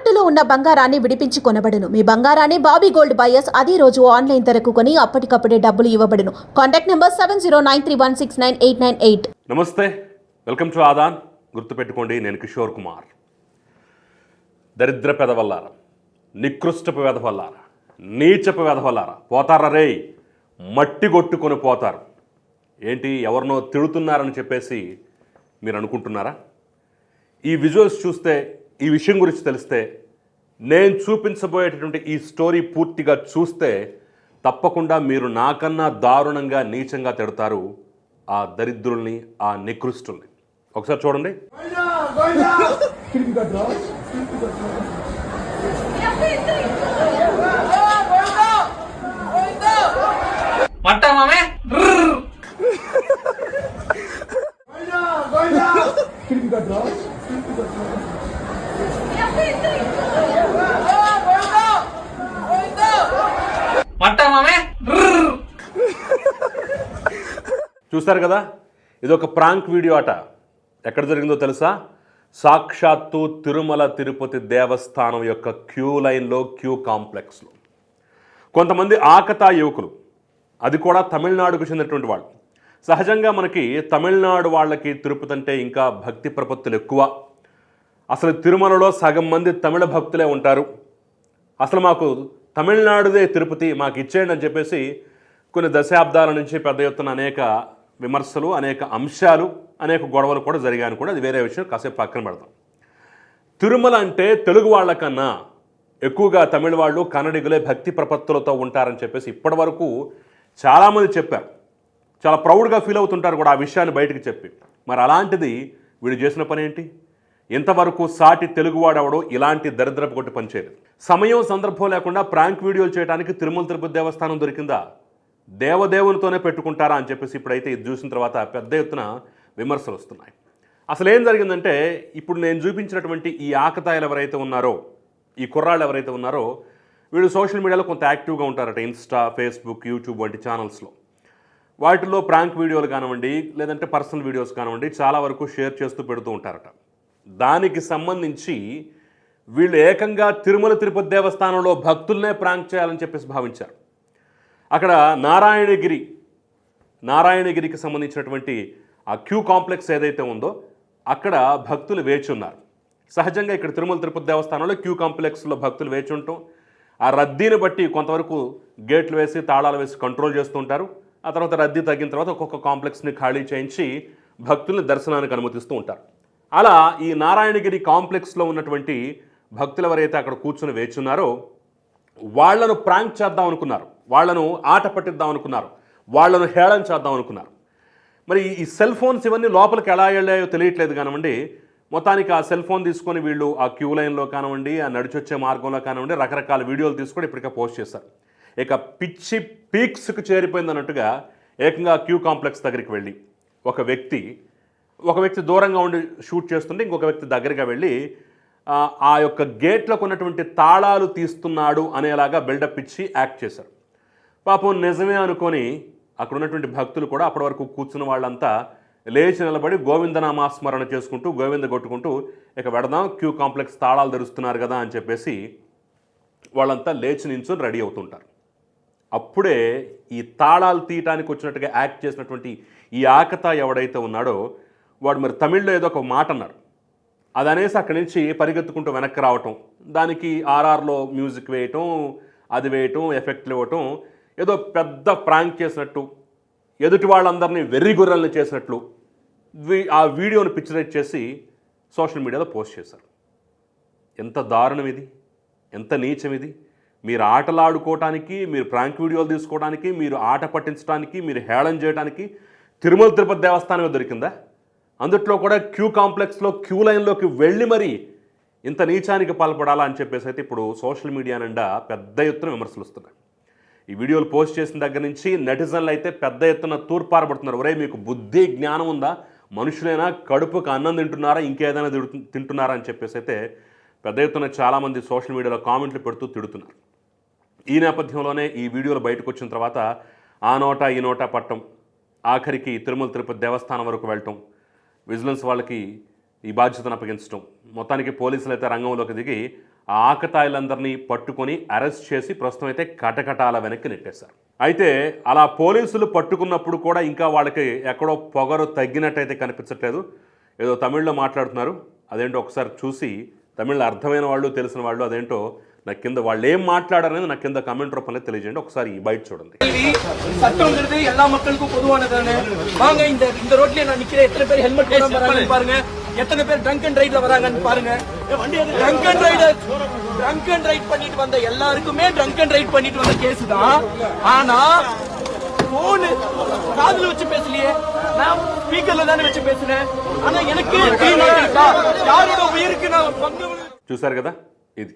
తాకట్టులో ఉన్న బంగారాన్ని విడిపించి కొనబడును. మీ బంగారాన్ని బాబీ గోల్డ్ బయర్స్ అదే రోజు ఆన్లైన్ ధరకు కొని అప్పటికప్పుడే డబ్బులు ఇవ్వబడును. Contact number seven zero nine three one six nine eight nine eight. నమస్తే. Welcome to Aadan. గుర్తుపెట్టుకోండి నేను కిషోర్ కుమార్. దరిద్ర పెదవల్లార నికృష్టపు వెధవల్లార నీచపు వెధవల్లారా పోతారా రే? మట్టి కొట్టుకొని పోతారు. ఏంటి? ఎవరినో తిడుతున్నారని చెప్పేసి మీరు అనుకుంటున్నారా? ఈ విజువల్స్ చూస్తే ఈ విషయం గురించి తెలిస్తే నేను చూపించబోయేటటువంటి ఈ స్టోరీ పూర్తిగా చూస్తే తప్పకుండా మీరు నాకన్నా దారుణంగా నీచంగా తిడతారు ఆ దరిద్రుల్ని ఆ నికృష్టుల్ని. ఒకసారి చూడండి. చూస్తారు కదా? ఇది ఒక ప్రాంక్ వీడియో అట ఎక్కడ జరిగిందో తెలుసా? సాక్షాత్తు తిరుమల తిరుపతి దేవస్థానం యొక్క క్యూ లైన్లో క్యూ కాంప్లెక్స్లో. కొంతమంది ఆకతా యువకులు అది కూడా తమిళనాడుకు చెందినటువంటి వాళ్ళు. సహజంగా మనకి తమిళనాడు వాళ్ళకి తిరుపతి అంటే ఇంకా భక్తి ప్రపత్తులు ఎక్కువ. అసలు తిరుమలలో సగం మంది తమిళ భక్తులే ఉంటారు. అసలు మాకు తమిళనాడుదే తిరుపతి మాకు ఇచ్చేయండి అని చెప్పేసి కొన్ని దశాబ్దాల నుంచి పెద్ద ఎత్తున అనేక విమర్శలు అనేక అంశాలు అనేక గొడవలు కూడా జరిగాయని కూడా అది వేరే విషయం. కాసేపు పక్కన పెడతాం తిరుమల అంటే తెలుగు వాళ్ళకన్నా ఎక్కువగా తమిళ వాళ్ళు కన్నడిగులే భక్తి ప్రపత్తులతో ఉంటారని చెప్పేసి ఇప్పటి వరకు చాలామంది చెప్పారు. చాలా ప్రౌడ్గా ఫీల్ అవుతుంటారు కూడా ఆ విషయాన్ని బయటకు చెప్పి. మరి అలాంటిది వీడు చేసిన పని ఏంటి ఇంతవరకు సాటి తెలుగువాడవడో ఇలాంటి దరిద్రపు కొట్టి పనిచేయదు సమయం సందర్భం లేకుండా ప్రాంక్ వీడియోలు చేయడానికి తిరుమల తిరుపతి దేవస్థానం దొరికిందా? దేవదేవునితోనే పెట్టుకుంటారా అని చెప్పేసి ఇప్పుడైతే ఇది చూసిన తర్వాత పెద్ద ఎత్తున విమర్శలు వస్తున్నాయి. అసలు ఏం జరిగిందంటే ఇప్పుడు నేను చూపించినటువంటి ఈ ఆకతాయిలు ఎవరైతే ఉన్నారో ఈ కుర్రాళ్ళు ఎవరైతే ఉన్నారో వీళ్ళు సోషల్ మీడియాలో కొంత యాక్టివ్గా ఉంటారట ఇన్స్టా ఫేస్బుక్ యూట్యూబ్ వంటి ఛానల్స్లో. వాటిలో ప్రాంక్ వీడియోలు కానివ్వండి లేదంటే పర్సనల్ వీడియోస్ కానివ్వండి చాలా వరకు షేర్ చేస్తూ పెడుతూ ఉంటారట. దానికి సంబంధించి వీళ్ళు ఏకంగా తిరుమల తిరుపతి దేవస్థానంలో భక్తులనే ప్రాంక్ చేయాలని చెప్పేసి భావించారు. అక్కడ నారాయణగిరి నారాయణగిరికి సంబంధించినటువంటి ఆ క్యూ కాంప్లెక్స్ ఏదైతే ఉందో అక్కడ భక్తులు వేచి ఉన్నారు సహజంగా ఇక్కడ తిరుమల తిరుపతి దేవస్థానంలో క్యూ కాంప్లెక్స్లో భక్తులు వేచి ఉండటం ఆ రద్దీని బట్టి కొంతవరకు గేట్లు వేసి తాళాలు వేసి కంట్రోల్ చేస్తుంటారు ఆ తర్వాత రద్దీ తగ్గిన తర్వాత ఒక్కొక్క కాంప్లెక్స్ని ఖాళీ చేయించి భక్తుల్ని దర్శనానికి అనుమతిస్తూ ఉంటారు. అలా ఈ నారాయణగిరి కాంప్లెక్స్లో ఉన్నటువంటి భక్తులు ఎవరైతే అక్కడ కూర్చుని వేచున్నారో వాళ్ళను ప్రాంక్ చేద్దాం అనుకున్నారు. వాళ్ళను ఆట పట్టిద్దాం అనుకున్నారు. వాళ్ళను హేళన చేద్దాం అనుకున్నారు. మరి ఈ సెల్ ఫోన్స్ ఇవన్నీ లోపలికి ఎలా వెళ్ళాయో తెలియట్లేదు కానివ్వండి. మొత్తానికి ఆ సెల్ ఫోన్ తీసుకొని వీళ్ళు ఆ క్యూ లైన్లో కానివ్వండి ఆ నడిచొచ్చే మార్గంలో కానివ్వండి రకరకాల వీడియోలు తీసుకొని ఇప్పటికే పోస్ట్ చేశారు. ఇక పిచ్చి పీక్స్కి చేరిపోయింది అన్నట్టుగా ఏకంగా క్యూ కాంప్లెక్స్ దగ్గరికి వెళ్ళి ఒక వ్యక్తి ఒక వ్యక్తి దూరంగా ఉండి షూట్ చేస్తుంటే ఇంకొక వ్యక్తి దగ్గరగా వెళ్ళి ఆ, యొక్క గేట్లకు ఉన్నటువంటి తాళాలు తీస్తున్నాడు అనేలాగా బిల్డప్ ఇచ్చి యాక్ట్ చేశారు. పాపం నిజమే అనుకొని అక్కడ ఉన్నటువంటి భక్తులు కూడా అప్పటి వరకు కూర్చున్న వాళ్ళంతా లేచి నిలబడి గోవిందనామాస్మరణ చేసుకుంటూ గోవింద కొట్టుకుంటూ ఇక పెడదాం క్యూ కాంప్లెక్స్ తాళాలు తెరుస్తున్నారు కదా అని చెప్పేసి వాళ్ళంతా లేచి నించుని రెడీ అవుతుంటారు. అప్పుడే ఈ తాళాలు తీయటానికి వచ్చినట్టుగా యాక్ట్ చేసినటువంటి ఈ ఆకత ఎవడైతే ఉన్నాడో వాడు మరి తమిళ్ళో ఏదో ఒక మాట అన్నారు అది అనేసి అక్కడి నుంచి పరిగెత్తుకుంటూ వెనక్కి రావటం దానికి ఆర్ఆర్లో మ్యూజిక్ వేయటం అది వేయటం ఎఫెక్ట్లు ఇవ్వటం ఏదో పెద్ద ప్రాంక్ చేసినట్టు ఎదుటి వాళ్ళందరినీ వెర్రి గుర్రల్ని చేసినట్లు వీ- ఆ వీడియోని పిక్చరైజ్ చేసి సోషల్ మీడియాలో పోస్ట్ చేశారు. ఎంత దారుణం ఇది? ఎంత నీచం ఇది? మీరు ఆటలాడుకోవటానికి మీరు ప్రాంక్ వీడియోలు తీసుకోవడానికి మీరు ఆట పట్టించడానికి మీరు హేళన చేయడానికి తిరుమల తిరుపతి దేవస్థానమే దొరికిందా? అందుట్లో కూడా క్యూ కాంప్లెక్స్లో క్యూ లైన్లోకి వెళ్ళి మరి ఇంత నీచానికి పాల్పడాలా అని చెప్పేసి అయితే ఇప్పుడు సోషల్ మీడియా నిండా పెద్ద ఎత్తున విమర్శలు వస్తున్నాయి. ఈ వీడియోలు పోస్ట్ చేసిన దగ్గర నుంచి నెటిజన్లు అయితే పెద్ద ఎత్తున తూర్పారబడుతున్నారు. ఒరే మీకు బుద్ధి జ్ఞానం ఉందా? మనుషులైనా కడుపుకు అన్నం తింటున్నారా? ఇంకేదైనా తిడు తింటున్నారా అని చెప్పేసి అయితే పెద్ద ఎత్తున చాలామంది సోషల్ మీడియాలో కామెంట్లు పెడుతూ తిడుతున్నారు. ఈ నేపథ్యంలోనే ఈ వీడియోలు బయటకు వచ్చిన తర్వాత ఆ నోట ఈ నోట పట్టం ఆఖరికి తిరుమల తిరుపతి దేవస్థానం వరకు వెళ్ళటం విజిలెన్స్ వాళ్ళకి ఈ బాధ్యతను అప్పగించడం మొత్తానికి పోలీసులు అయితే రంగంలోకి దిగి ఆ ఆకతాయిలందరినీ పట్టుకొని అరెస్ట్ చేసి ప్రస్తుతం అయితే కటకటాల వెనక్కి నెట్టేశారు. అయితే అలా పోలీసులు పట్టుకున్నప్పుడు కూడా ఇంకా వాళ్ళకి ఎక్కడో పొగరు తగ్గినట్టయితే కనిపించట్లేదు. ఏదో తమిళ్ళో మాట్లాడుతున్నారు. అదేంటో ఒకసారి చూసి తమిళ్ అర్థమైన వాళ్ళు తెలిసిన వాళ్ళు అదేంటో నా కింద వాళ్ళు ఏం మాట్లాడారనేది నా కింద కమెంట్ రూపంలో తెలియజేయండి ఒకసారి ఈ బయట చూడండి கேள்வி சட்டம்ங்கிறது எல்லா மக்களுக்கும் பொதுவானதானே வாங்க இந்த இந்த ரோட்லயே நான் நிக்கிறேன் எத்தனை பேர் ஹெல்மெட் போடாம வராங்கன்னு பாருங்க எத்தனை பேர் ட்ரங்க் அண்ட் ரைட்ல வராங்கன்னு பாருங்க drunk and ride drunk and ride பண்ணிட்டு வந்த எல்லாருக்குமே ட்ரங்க் அண்ட் ரைட் பண்ணிட்டு வந்த கேஸ் தான் ஆனா போன் காதுல வச்சு பேசலையே நான் ஸ்பீக்கர்ல தானே வச்சு பேசுறேன் ஆனா எனக்கு தீர்மானம் யாரோட உயிருக்கு நான் பங்கு చూశారు కదా ఇది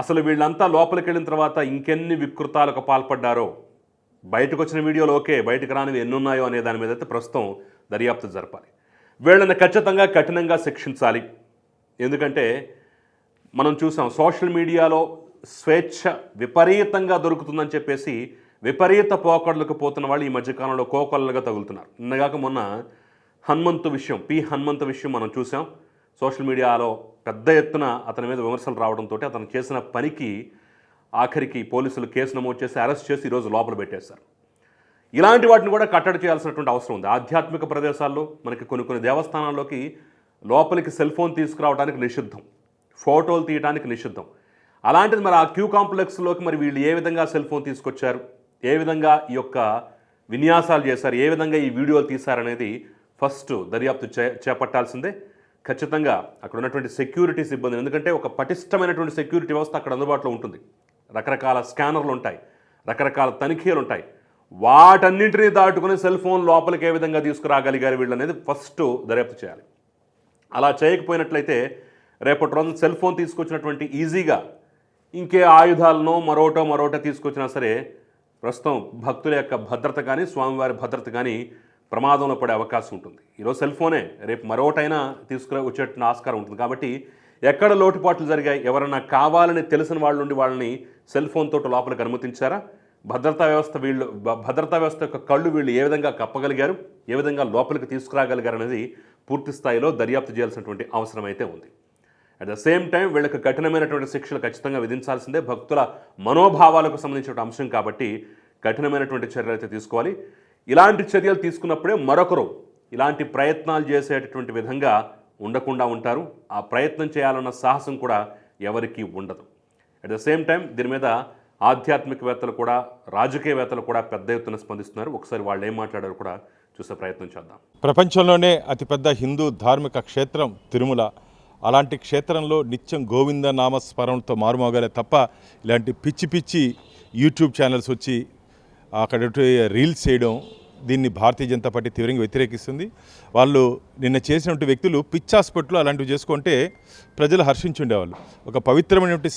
అసలు వీళ్ళంతా లోపలికి వెళ్ళిన తర్వాత ఇంకెన్ని వికృతాలకు పాల్పడ్డారో. బయటకు వచ్చిన వీడియోలు ఓకే బయటకు రానివి ఎన్ని ఉన్నాయో అనే దాని మీద అయితే ప్రస్తుతం దర్యాప్తు జరపాలి. వీళ్ళని ఖచ్చితంగా కఠినంగా శిక్షించాలి. ఎందుకంటే మనం చూసాం సోషల్ మీడియాలో స్వేచ్ఛ విపరీతంగా దొరుకుతుందని చెప్పేసి విపరీత పోకడలకు పోతున్న వాళ్ళు ఈ మధ్యకాలంలో కోకొల్లగా తగులుతున్నారు. నిన్నగాక మొన్న హనుమంతు విషయం పి హనుమంతు విషయం మనం చూసాం. సోషల్ మీడియాలో పెద్ద ఎత్తున అతని మీద విమర్శలు రావడంతో అతను చేసిన పనికి ఆఖరికి పోలీసులు కేసు నమోదు చేసి అరెస్ట్ చేసి ఈరోజు లోపల పెట్టేశారు. ఇలాంటి వాటిని కూడా కట్టడి చేయాల్సినటువంటి అవసరం ఉంది. ఆధ్యాత్మిక ప్రదేశాల్లో మనకి కొన్ని కొన్ని దేవస్థానాల్లోకి లోపలికి సెల్ ఫోన్ తీసుకురావడానికి నిషిద్ధం. ఫోటోలు తీయడానికి నిషిద్ధం. అలాంటిది మరి ఆ క్యూ కాంప్లెక్స్లోకి మరి వీళ్ళు ఏ విధంగా సెల్ ఫోన్ తీసుకొచ్చారు? ఏ విధంగా ఈ యొక్క విన్యాసాలు చేశారు? ఏ విధంగా ఈ వీడియోలు తీశారనేది ఫస్ట్ దర్యాప్తు చే చేపట్టాల్సిందే. ఖచ్చితంగా అక్కడ ఉన్నటువంటి సెక్యూరిటీ సిబ్బంది ఎందుకంటే ఒక పటిష్టమైనటువంటి సెక్యూరిటీ వ్యవస్థ అక్కడ అందుబాటులో ఉంటుంది. రకరకాల స్కానర్లు ఉంటాయి రకరకాల తనిఖీలు ఉంటాయి. వాటన్నింటినీ దాటుకుని సెల్ ఫోన్ లోపలికి ఏ విధంగా తీసుకురాగలిగారు వీళ్ళు అనేది ఫస్ట్ దర్యాప్తు చేయాలి. అలా చేయకపోయినట్లయితే రేపటి రోజు సెల్ ఫోన్ తీసుకొచ్చినటువంటి ఈజీగా ఇంకే ఆయుధాలను మరోటో మరోటో తీసుకొచ్చినా సరే ప్రస్తుతం భక్తుల యొక్క భద్రత కానీ స్వామివారి భద్రత కానీ ప్రమాదంలో పడే అవకాశం ఉంటుంది. ఈరోజు సెల్ ఫోనే రేపు మరోటైనా తీసుకురా వచ్చేట ఆస్కారం ఉంటుంది. కాబట్టి ఎక్కడ లోటుపాట్లు జరిగాయి ఎవరన్నా కావాలని తెలిసిన వాళ్ళు ఉండి వాళ్ళని సెల్ ఫోన్ తోటి లోపలికి అనుమతించారా? భద్రతా వ్యవస్థ వీళ్ళు భద్రతా వ్యవస్థ యొక్క కళ్ళు వీళ్ళు ఏ విధంగా కప్పగలిగారు? ఏ విధంగా లోపలికి తీసుకురాగలిగారు అనేది పూర్తి స్థాయిలో దర్యాప్తు చేయాల్సినటువంటి అవసరం అయితే ఉంది. అట్ ద సేమ్ టైం వీళ్ళకి కఠినమైనటువంటి శిక్షలు ఖచ్చితంగా విధించాల్సిందే. భక్తుల మనోభావాలకు సంబంధించిన అంశం కాబట్టి కఠినమైనటువంటి చర్యలు అయితే తీసుకోవాలి. ఇలాంటి చర్యలు తీసుకున్నప్పుడే మరొకరు ఇలాంటి ప్రయత్నాలు చేసేటటువంటి విధంగా ఉండకుండా ఉంటారు. ఆ ప్రయత్నం చేయాలన్న సాహసం కూడా ఎవరికీ ఉండదు. అట్ ద సేమ్ టైం దీని మీద ఆధ్యాత్మికవేత్తలు కూడా రాజకీయవేత్తలు కూడా పెద్ద ఎత్తున స్పందిస్తున్నారు. ఒకసారి వాళ్ళు ఏం మాట్లాడారు కూడా చూసే ప్రయత్నం చేద్దాం. ప్రపంచంలోనే అతిపెద్ద హిందూ ధార్మిక క్షేత్రం తిరుమల. అలాంటి క్షేత్రంలో నిత్యం గోవింద నామ స్మరణతో మారుమోగాలే తప్ప ఇలాంటి పిచ్చి పిచ్చి యూట్యూబ్ ఛానల్స్ వచ్చి అక్కడ రీల్స్ చేయడం దీన్ని భారతీయ జనతా పార్టీ తీవ్రంగా వ్యతిరేకిస్తుంది. వాళ్ళు నిన్న చేసినటువంటి వ్యక్తులు పిచ్ హాస్పిటల్ అలాంటివి చేసుకుంటే ప్రజలు హర్షించుండేవాళ్ళు. ఒక పవిత్రమైనటువంటి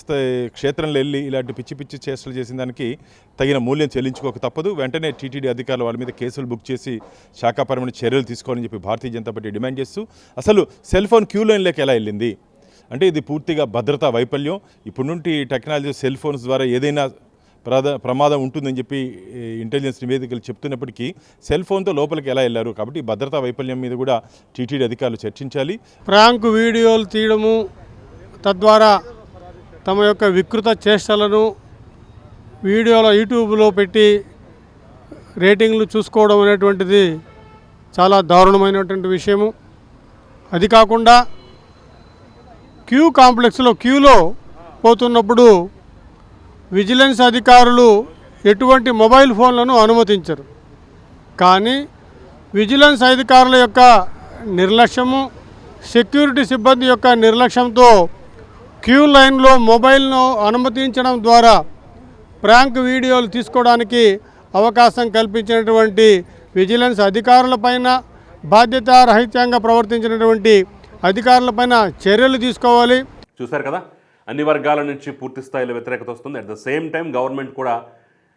క్షేత్రంలో వెళ్ళి ఇలాంటి పిచ్చి పిచ్చి చేష్టలు చేసిన దానికి తగిన మూల్యం చెల్లించుకోక తప్పదు. వెంటనే టీటీడీ అధికారులు వాళ్ళ మీద కేసులు బుక్ చేసి శాఖాపరమైన చర్యలు తీసుకోవాలని చెప్పి భారతీయ జనతా పార్టీ డిమాండ్ చేస్తూ అసలు సెల్ ఫోన్ క్యూ లైన్లోకి ఎలా వెళ్ళింది? అంటే ఇది పూర్తిగా భద్రతా వైఫల్యం. ఇప్పుడు నుండి టెక్నాలజీ సెల్ ఫోన్స్ ద్వారా ఏదైనా ప్రద ప్రమాదం ఉంటుందని చెప్పి ఇంటెలిజెన్స్ నివేదికలు చెప్తున్నప్పటికీ సెల్ ఫోన్తో లోపలికి ఎలా వెళ్ళారు? కాబట్టి భద్రతా వైఫల్యం మీద కూడా టీటీడీ అధికారులు చర్చించాలి. ప్రాంక్ వీడియోలు తీయడము తద్వారా తమ యొక్క వికృత చేష్టలను వీడియోలో యూట్యూబ్లో పెట్టి రేటింగ్లు చూసుకోవడం అనేటువంటిది చాలా దారుణమైనటువంటి విషయము. అది కాకుండా క్యూ కాంప్లెక్స్లో క్యూలో పోతున్నప్పుడు విజిలెన్స్ అధికారులు ఎటువంటి మొబైల్ ఫోన్లను అనుమతించరు. కానీ విజిలెన్స్ అధికారుల యొక్క నిర్లక్ష్యము సెక్యూరిటీ సిబ్బంది యొక్క నిర్లక్ష్యంతో క్యూ లైన్లో మొబైల్ను అనుమతించడం ద్వారా ప్రాంక్ వీడియోలు తీసుకోవడానికి అవకాశం కల్పించినటువంటి విజిలెన్స్ అధికారులపైన బాధ్యతారహిత్యంగా ప్రవర్తించినటువంటి అధికారులపైన చర్యలు తీసుకోవాలి. చూశారు కదా? అన్ని వర్గాల నుంచి పూర్తి స్థాయిలో వ్యతిరేకత వస్తుంది. At the same time government కూడా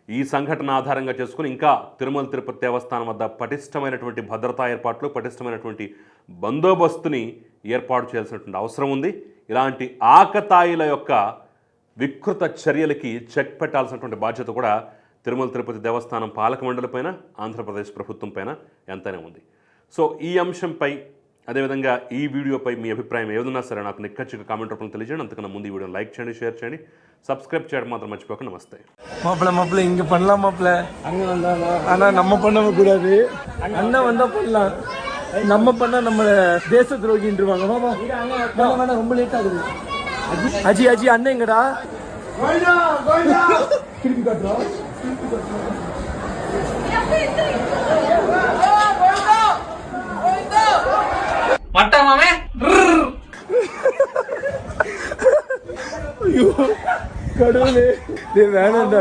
ఈ సంఘటన ఆధారంగా చేసుకుని ఇంకా తిరుమల తిరుపతి దేవస్థానం వద్ద పటిష్టమైనటువంటి భద్రతా ఏర్పాట్లు పటిష్టమైనటువంటి బందోబస్తుని ఏర్పాటు చేయాల్సినటువంటి అవసరం ఉంది. ఇలాంటి ఆకతాయిల యొక్క వికృత చర్యలకి చెక్ పెట్టాల్సినటువంటి బాధ్యత కూడా తిరుమల తిరుపతి దేవస్థానం పాలక మండలిపైన ఆంధ్రప్రదేశ్ ప్రభుత్వం పైన ఎంతైనా ఉంది. సో ఈ అంశంపై అదేవిధంగా ఈ వీడియోపై మీ అభిప్రాయం ఏదన్నా సరే నాకు నిక్కచ్చిగా కామెంట్ రూపంలో తెలియజేయండి అంతకన్నా ముందు ఈ వీడియోని లైక్ చేయండి షేర్ చేయండి సబ్స్క్రైబ్ చేయడం మాత్రం మర్చిపోక నమస్తే மாப்பிள்ள மாப்பிள்ள இங்க பண்ணலாம் மாப்பிள்ள அங்க ஆனா நம்ம பண்ண கூடாது அண்ணன் வந்தா பண்ணலாம் நம்ம பண்ணா நம்ம தேச துரோகின்றுவாங்க மாமா வேணாம் வேணாம் ரொம்ப லேட் ஆகுது அஜி அஜி அஜி அண்ணன் எங்கடா திருப்பி காட்டுறோம் மட்ட மாமே பட்டமாவே ஐயோ கடவுளே. வேணாண்டா